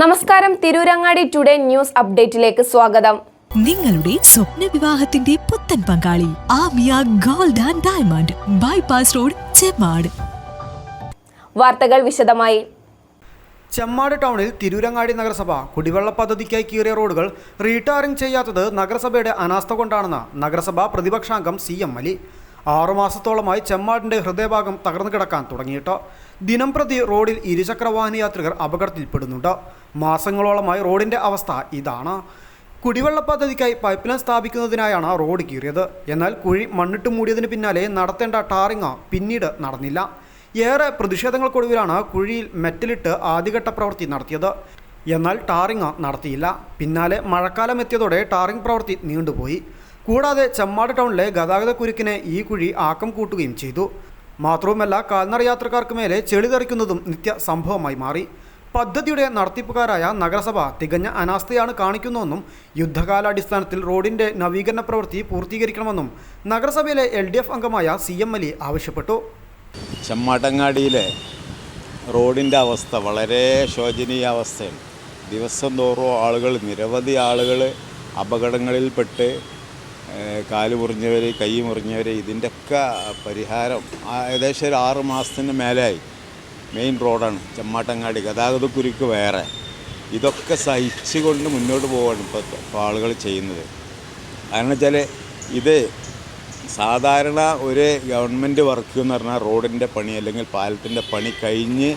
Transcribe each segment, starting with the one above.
നമസ്കാരം. Tirurangadi today news അപ്ഡേറ്റിലേക്ക് സ്വാഗതം. നിങ്ങളുടെ സ്വപ്ന വിവാഹത്തിന്റെ പുത്തൻ പങ്കാളി Amiya gold and diamond bypass road Chemmad. വാർത്തകൾ വിശദമായി. ചെമ്മാട് ടൗണിൽ തിരൂരങ്ങാടി നഗരസഭ കുടിവെള്ള പദ്ധതിക്കായി കീറിയ റോഡുകൾ റീടാറിംഗ് ചെയ്യാത്തത് നഗരസഭയുടെ അനാസ്ഥ കൊണ്ടാണെന്ന് നഗരസഭ പ്രതിപക്ഷാംഗം സി എം അലി. ആറുമാസത്തോളമായി ചെമ്മാടിന്റെ ഹൃദയഭാഗം തകർന്നു കിടക്കാൻ തുടങ്ങിയിട്ട്. ദിനംപ്രതി റോഡിൽ റോഡിൽ ഇരുചക്രവാഹന യാത്രികർ അപകടത്തിൽപ്പെടുന്നുണ്ട്. മാസങ്ങളോളമായി റോഡിന്റെ അവസ്ഥ ഇതാണ്. കുടിവെള്ള പദ്ധതിക്കായി പൈപ്പ് ലൈൻ സ്ഥാപിക്കുന്നതിനായാണ് റോഡ് കീറിയത്. എന്നാൽ കുഴി മണ്ണിട്ട് മൂടിയതിന് പിന്നാലെ നടത്തേണ്ട ടാറിങ് പിന്നീട് നടന്നില്ല. ഏറെ പ്രതിഷേധങ്ങൾക്കൊടുവിലാണ് കുഴിയിൽ മെറ്റലിട്ട് ആദ്യഘട്ട പ്രവൃത്തി നടത്തിയത്. എന്നാൽ ടാറിങ് നടത്തിയില്ല. പിന്നാലെ മഴക്കാലം എത്തിയതോടെ ടാറിങ് പ്രവൃത്തി നീണ്ടുപോയി. കൂടാതെ ചെമ്മാട് ടൗണിലെ ഗതാഗത കുരുക്കിനെ ഈ കുഴി ആക്കം കൂട്ടുകയും ചെയ്തു. മാത്രവുമല്ല കാൽനട യാത്രക്കാർക്ക് മേലെ ചെളി തെറിക്കുന്നതും നിത്യ സംഭവമായി മാറി. പദ്ധതിയുടെ നടത്തിപ്പുകാരായ നഗരസഭ തികഞ്ഞ അനാസ്ഥയാണ് കാണിക്കുന്നതെന്നും യുദ്ധകാലാടിസ്ഥാനത്തിൽ റോഡിന്റെ നവീകരണ പ്രവൃത്തി പൂർത്തീകരിക്കണമെന്നും നഗരസഭയിലെ എൽ ഡി എഫ് അംഗമായ സി എം അലി ആവശ്യപ്പെട്ടു. ചെമ്മാട്ടങ്ങാടിയിലെ റോഡിന്റെ അവസ്ഥ വളരെ ശോചനീയ അവസ്ഥയാണ് ദിവസം തോറും ആളുകൾ നിരവധി ആളുകൾ അപകടങ്ങളിൽപ്പെട്ട് കാൽ മുറിഞ്ഞവർ കൈ മുറിഞ്ഞവർ ഇതിന്റെയൊക്കെ പരിഹാരം ഏകദേശം ഒരു ആറ് മാസത്തിന് മേലായി മെയിൻ റോഡാണ് ചെമ്മാട്ടങ്ങാടി ഗതാഗതക്കുരുക്ക് വേറെ. ഇതൊക്കെ സഹിച്ചുകൊണ്ട് മുന്നോട്ട് പോവുകയാണ് ഇപ്പോൾ ഇപ്പോൾ ആളുകൾ ചെയ്യുന്നത്. കാരണം വെച്ചാൽ ഇത് സാധാരണ ഒരു ഗവൺമെന്റ് വർക്ക് എന്ന് പറഞ്ഞാൽ റോഡിന്റെ പണി അല്ലെങ്കിൽ പാലത്തിന്റെ പണി കഴിഞ്ഞ്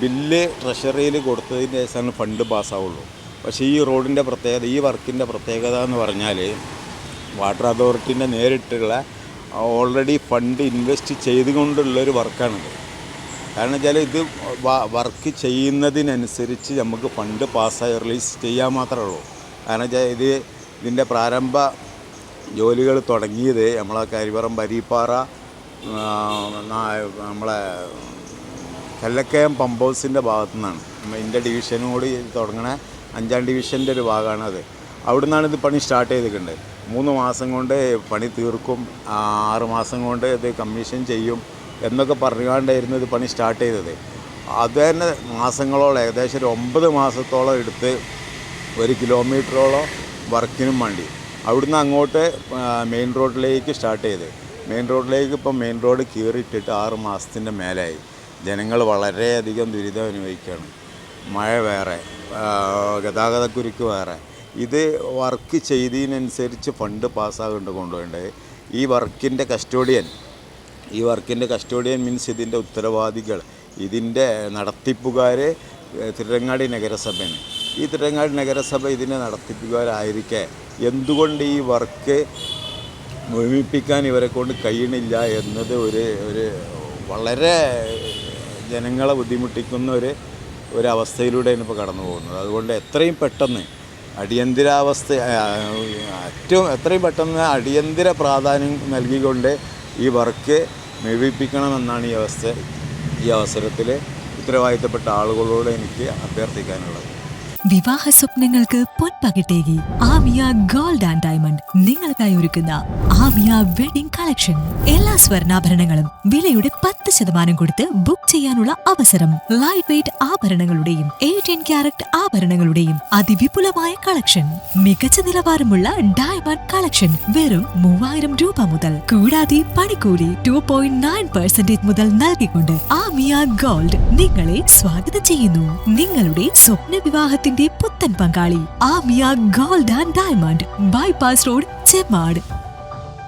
ബില്ല് ട്രഷറിയിൽ കൊടുത്തതിന് ശേഷമാണ് ഫണ്ട് പാസ്സാവുള്ളൂ. പക്ഷേ ഈ റോഡിന്റെ പ്രത്യേകത ഈ വർക്കിന്റെ പ്രത്യേകത എന്ന് പറഞ്ഞാൽ വാട്ടർ അതോറിറ്റീന്റെ നേരിട്ടുള്ള ഓൾറെഡി ഫണ്ട് ഇൻവെസ്റ്റ് ചെയ്തുകൊണ്ടുള്ളൊരു വർക്കാണിത്. കാരണം വെച്ചാൽ ഇത് വർക്ക് ചെയ്യുന്നതിനനുസരിച്ച് നമുക്ക് ഫണ്ട് പാസ്സായി റിലീസ് ചെയ്യാൻ മാത്രമേ ഉള്ളൂ. കാരണം വെച്ചാൽ ഇത് ഇതിന്റെ പ്രാരംഭ ജോലികൾ തുടങ്ങിയത് നമ്മളെ കരിവറം ബരീപ്പാറ നമ്മളെ കല്ലക്കയം പമ്പ് ഹൗസിന്റെ ഭാഗത്തു നിന്നാണ് എന്റെ ഡിവിഷനോട് തുടങ്ങണ അഞ്ചാം ഡിവിഷന്റെ ഒരു ഭാഗമാണ് അത്. അവിടെ നിന്നാണ് ഇത് പണി സ്റ്റാർട്ട് ചെയ്തിട്ടുണ്ട് മൂന്ന് മാസം കൊണ്ട് പണി തീർക്കും. ആറ് മാസം കൊണ്ട് ഇത് കമ്മീഷൻ ചെയ്യും. എന്നൊക്കെ പറഞ്ഞുകൊണ്ടായിരുന്നു ഇത് പണി സ്റ്റാർട്ട് ചെയ്തത്. അത് തന്നെ മാസങ്ങളോളം ഏകദേശം ഒരു ഒമ്പത് മാസത്തോളം എടുത്ത് ഒരു കിലോമീറ്ററോളം വർക്കിനും വേണ്ടി. അവിടുന്ന് അങ്ങോട്ട് മെയിൻ റോഡിലേക്ക് സ്റ്റാർട്ട് ചെയ്ത്. മെയിൻ റോഡിലേക്ക് ഇപ്പം മെയിൻ റോഡ് കീറിയിട്ടിട്ട് ആറ് മാസത്തിന്റെ മേലായി. ജനങ്ങൾ വളരെയധികം ദുരിതം അനുഭവിക്കുകയാണ്. മഴ വേറെ ഗതാഗതക്കുരുക്ക് വേറെ. ഇത് വർക്ക് ചെയ്തതിനനുസരിച്ച് ഫണ്ട് പാസ്സാകുന്നുണ്ട് കൊണ്ടുപോകേണ്ടത് ഈ വർക്കിന്റെ കസ്റ്റോഡിയൻ ഈ വർക്കിന്റെ കസ്റ്റോഡിയൻ മീൻസ് ഇതിന്റെ ഉത്തരവാദികൾ ഇതിന്റെ നടത്തിപ്പുകാർ തിരുരങ്ങാടി നഗരസഭയാണ്. ഈ തിരുരങ്ങാടി നഗരസഭ ഇതിന്റെ നടത്തിപ്പുകാരായിരിക്കെ. എന്തുകൊണ്ട് ഈ വർക്ക് മുഴുമിപ്പിക്കാൻ ഇവരെ കൊണ്ട് കഴിയണില്ല എന്നത് ഒരു ഒരു വളരെ ജനങ്ങളെ ബുദ്ധിമുട്ടിക്കുന്ന ഒരു ഒരവസ്ഥയിലൂടെയാണ് ഇപ്പോൾ കടന്നു പോകുന്നത്. അതുകൊണ്ട് എത്രയും പെട്ടെന്ന് അടിയന്തരാവസ്ഥ ഏറ്റവും എത്രയും പെട്ടെന്ന് അടിയന്തര പ്രാധാന്യം നൽകിക്കൊണ്ട് ഈ വർക്ക് മുഴുവിപ്പിക്കണമെന്നാണ് ഈ അവസ്ഥ ഈ അവസരത്തിൽ ഉത്തരവാദിത്തപ്പെട്ട ആളുകളോട് എനിക്ക് അഭ്യർത്ഥിക്കാനുള്ളത്. വിവാഹ സ്വപ്നങ്ങൾക്ക് പൊൻപകിട്ടേകി ആമിയ ഗോൾഡ് ആൻഡ് ഡയമണ്ട് നിങ്ങൾക്കായി ഒരുക്കുന്ന ആമിയ വെഡിംഗ് കളക്ഷൻ. എല്ലാ സ്വർണാഭരണങ്ങളും വിലയുടെ പത്ത് ശതമാനം കൊടുത്ത് ബുക്ക് ചെയ്യാനുള്ള അവസരം ലൈഫ് വെയിറ്റ് ആഭരണങ്ങളുടെയും എയ്റ്റീൻ ക്യാരറ്റ് ആഭരണങ്ങളുടെയും അതിവിപുലമായ കളക്ഷൻ. മികച്ച നിലവാരമുള്ള ഡയമണ്ട് കളക്ഷൻ വെറും മൂവായിരം രൂപ മുതൽ കൂടാതെ പണിക്കൂലി ടു പോയിന്റ് നയൻ പെർസെന്റേജ് മുതൽ നൽകിക്കൊണ്ട് ആമിയ ഗോൾഡ് നിങ്ങളെ സ്വാഗതം ചെയ്യുന്നു. നിങ്ങളുടെ സ്വപ്ന വിവാഹത്തിന്റെ പുത്തൻ പങ്കാളി Amiya gold and diamond bypass road Chemmad